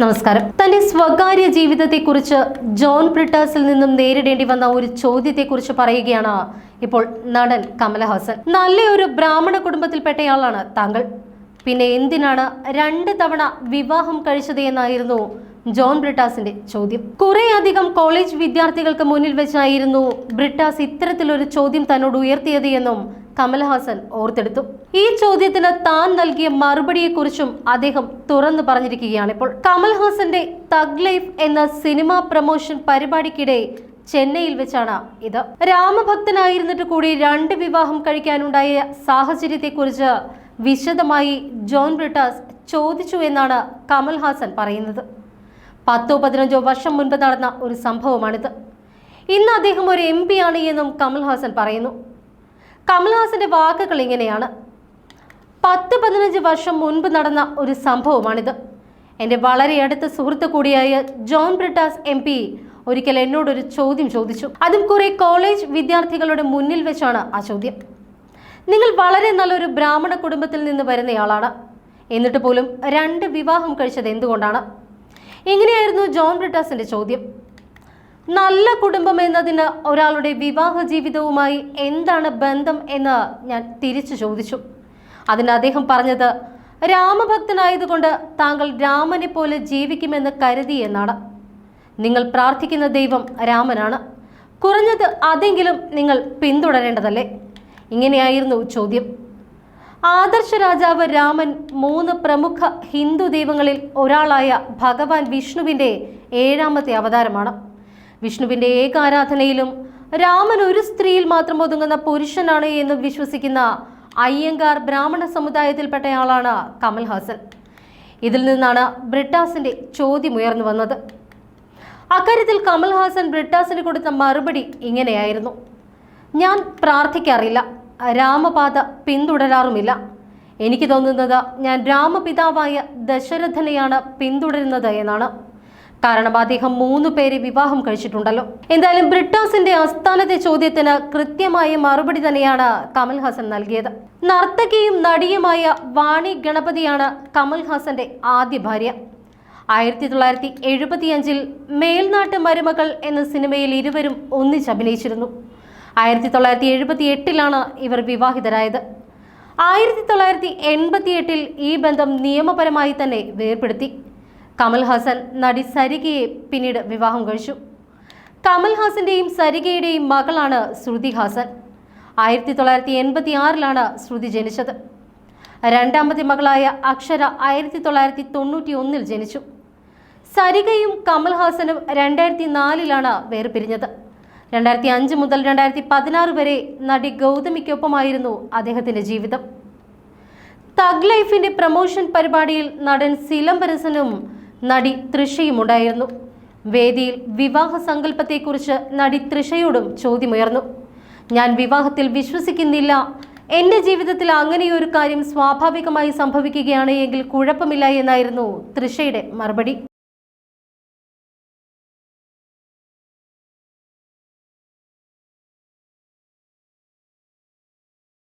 നമസ്കാരം. തന്റെ സ്വകാര്യ ജീവിതത്തെ കുറിച്ച് ജോൺ ബ്രിട്ടേഴ്സിൽ നിന്നും നേരിടേണ്ടി വന്ന ഒരു ചോദ്യത്തെക്കുറിച്ച് പറയുകയാണ് ഇപ്പോൾ നടൻ കമലഹാസൻ. നല്ലൊരു ബ്രാഹ്മണ കുടുംബത്തിൽപ്പെട്ടയാളാണ് താങ്കൾ. പിന്നെ എന്തിനാണ് രണ്ട് തവണ വിവാഹം കഴിച്ചത് എന്നായിരുന്നു ജോൺ ബ്രിട്ടാസിന്റെ ചോദ്യം. കുറെ അധികം കോളേജ് വിദ്യാർത്ഥികൾക്ക് മുന്നിൽ വെച്ചായിരുന്നു ബ്രിട്ടാസ് ഇത്തരത്തിലൊരു ചോദ്യം തന്നോട് ഉയർത്തിയത് എന്നും കമൽഹാസൻ ഓർത്തെടുത്തു. ഈ ചോദ്യത്തിന് താൻ നൽകിയ മറുപടിയെക്കുറിച്ചും അദ്ദേഹം തുറന്നു പറഞ്ഞിരിക്കുകയാണ്. ഇപ്പോൾ കമൽഹാസന്റെ തഗ് ലൈഫ് എന്ന സിനിമ പ്രമോഷൻ പരിപാടിക്കിടെ ചെന്നൈയിൽ വെച്ചാണ് ഇത്. രാമഭക്തനായിരുന്നിട്ട് കൂടി രണ്ട് വിവാഹം കഴിക്കാനുണ്ടായ സാഹചര്യത്തെക്കുറിച്ച് വിശദമായി ജോൺ ബ്രിട്ടാസ് ചോദിച്ചു എന്നാണ് കമൽഹാസൻ പറയുന്നത്. പത്തോ പതിനഞ്ചോ വർഷം മുൻപ് നടന്ന ഒരു സംഭവമാണിത്. ഇന്ന് അദ്ദേഹം ഒരു എം പി ആണ് എന്നും കമൽഹാസൻ പറയുന്നു. കമൽഹാസന്റെ വാക്കുകൾ ഇങ്ങനെയാണ്. പത്ത് പതിനഞ്ച് വർഷം മുൻപ് നടന്ന ഒരു സംഭവമാണിത്. എന്റെ വളരെ അടുത്ത സുഹൃത്ത് കൂടിയായ ജോൺ ബ്രിട്ടാസ് എം പി ഒരിക്കൽ എന്നോടൊരു ചോദ്യം ചോദിച്ചു. അതും കുറെ കോളേജ് വിദ്യാർത്ഥികളുടെ മുന്നിൽ വെച്ചാണ് ആ ചോദ്യം. നിങ്ങൾ വളരെ നല്ലൊരു ബ്രാഹ്മണ കുടുംബത്തിൽ നിന്ന് വരുന്നയാളാണ്. എന്നിട്ട് പോലും രണ്ട് വിവാഹം കഴിച്ചത് എന്തുകൊണ്ടാണ്? ഇങ്ങനെയായിരുന്നു ജോൺ ബ്രിട്ടാസിന്റെ ചോദ്യം? നല്ല കുടുംബം എന്നതിന് ഒരാളുടെ വിവാഹ ജീവിതവുമായി എന്താണ് ബന്ധം എന്ന് ഞാൻ തിരിച്ചു ചോദിച്ചു. അതിന് അദ്ദേഹം പറഞ്ഞത് രാമഭക്തനായതുകൊണ്ട് താങ്കൾ രാമനെ പോലെ ജീവിക്കുമെന്ന് കരുതി എന്നാണ്. നിങ്ങൾ പ്രാർത്ഥിക്കുന്ന ദൈവം രാമനാണ്. കുറഞ്ഞത് അതെങ്കിലും നിങ്ങൾ പിന്തുടരേണ്ടതല്ലേ? ഇങ്ങനെയായിരുന്നു ചോദ്യം. ആദർശ രാജാവ് രാമൻ മൂന്ന് പ്രമുഖ ഹിന്ദു ദൈവങ്ങളിൽ ഒരാളായ ഭഗവാൻ വിഷ്ണുവിന്റെ ഏഴാമത്തെ അവതാരമാണ്. വിഷ്ണുവിന്റെ ഏകാരാധനയിലും രാമൻ ഒരു സ്ത്രീയിൽ മാത്രം ഒതുങ്ങുന്ന പുരുഷനാണ് എന്ന് വിശ്വസിക്കുന്ന അയ്യങ്കാർ ബ്രാഹ്മണ സമുദായത്തിൽപ്പെട്ടയാളാണ് കമൽഹാസൻ. ഇതിൽ നിന്നാണ് ബ്രിട്ടാസിന്റെ ചോദ്യം ഉയർന്നു വന്നത്. അക്കാര്യത്തിൽ കമൽഹാസൻ ബ്രിട്ടാസിന് കൊടുത്ത മറുപടി ഇങ്ങനെയായിരുന്നു. ഞാൻ പ്രാർത്ഥിക്കാറില്ല. രാമപാത പിന്തുടരാറുമില്ല. എനിക്ക് തോന്നുന്നത് ഞാൻ രാമപിതാവായ ദശരഥനെയാണ് പിന്തുടരുന്നത് എന്നാണ്. കാരണം അദ്ദേഹം മൂന്ന് പേരെ വിവാഹം കഴിച്ചിട്ടുണ്ടല്ലോ. എന്തായാലും ബ്രിട്ടോസിന്റെ ആസ്ഥാനത്തെ ചോദ്യത്തിന് കൃത്യമായ മറുപടി തന്നെയാണ് കമൽഹാസൻ നൽകിയത്. നർത്തകിയും നടിയുമായ വാണി ഗണപതിയാണ് കമൽഹാസന്റെ ആദ്യ ഭാര്യ. ആയിരത്തി തൊള്ളായിരത്തി എഴുപത്തിയഞ്ചിൽ മേൽനാട്ട് മരുമകൾ എന്ന സിനിമയിൽ ഇരുവരും ഒന്നിച്ചഭിനയിച്ചിരുന്നു ആയിരത്തി തൊള്ളായിരത്തി എഴുപത്തി എട്ടിലാണ് ഇവർ വിവാഹിതരായത്. ആയിരത്തി തൊള്ളായിരത്തി എൺപത്തി എട്ടിൽ ഈ ബന്ധം നിയമപരമായി തന്നെ വേർപെടുത്തി കമൽഹാസൻ നടി സരികയെ പിന്നീട് വിവാഹം കഴിച്ചു. കമൽഹാസന്റെയും സരികയുടെയും മകളാണ് ശ്രുതി ഹാസൻ. ആയിരത്തി തൊള്ളായിരത്തി എൺപത്തി ആറിലാണ് ശ്രുതി ജനിച്ചത്. രണ്ടാമത്തെ മകളായ അക്ഷര ആയിരത്തി തൊള്ളായിരത്തി തൊണ്ണൂറ്റി ഒന്നിൽ ജനിച്ചു. സരികയും കമൽഹാസനും രണ്ടായിരത്തി നാലിലാണ് വേർപിരിഞ്ഞത്. രണ്ടായിരത്തി അഞ്ച് മുതൽ രണ്ടായിരത്തി പതിനാറ് വരെ നടി ഗൗതമിക്കൊപ്പമായിരുന്നു അദ്ദേഹത്തിന്റെ ജീവിതം. തഗ് ലൈഫിന്റെ പ്രൊമോഷൻ പരിപാടിയിൽ നടൻ സിലംബരസനും നടി തൃഷയുമുണ്ടായിരുന്നു വേദിയിൽ വിവാഹ സങ്കല്പത്തെക്കുറിച്ച് നടി തൃഷയോടും ചോദ്യമുയർന്നു. ഞാൻ വിവാഹത്തിൽ വിശ്വസിക്കുന്നില്ല. എന്റെ ജീവിതത്തിൽ അങ്ങനെയൊരു കാര്യം സ്വാഭാവികമായി സംഭവിക്കുകയാണ് എങ്കിൽ കുഴപ്പമില്ല എന്നായിരുന്നു തൃഷയുടെ മറുപടി.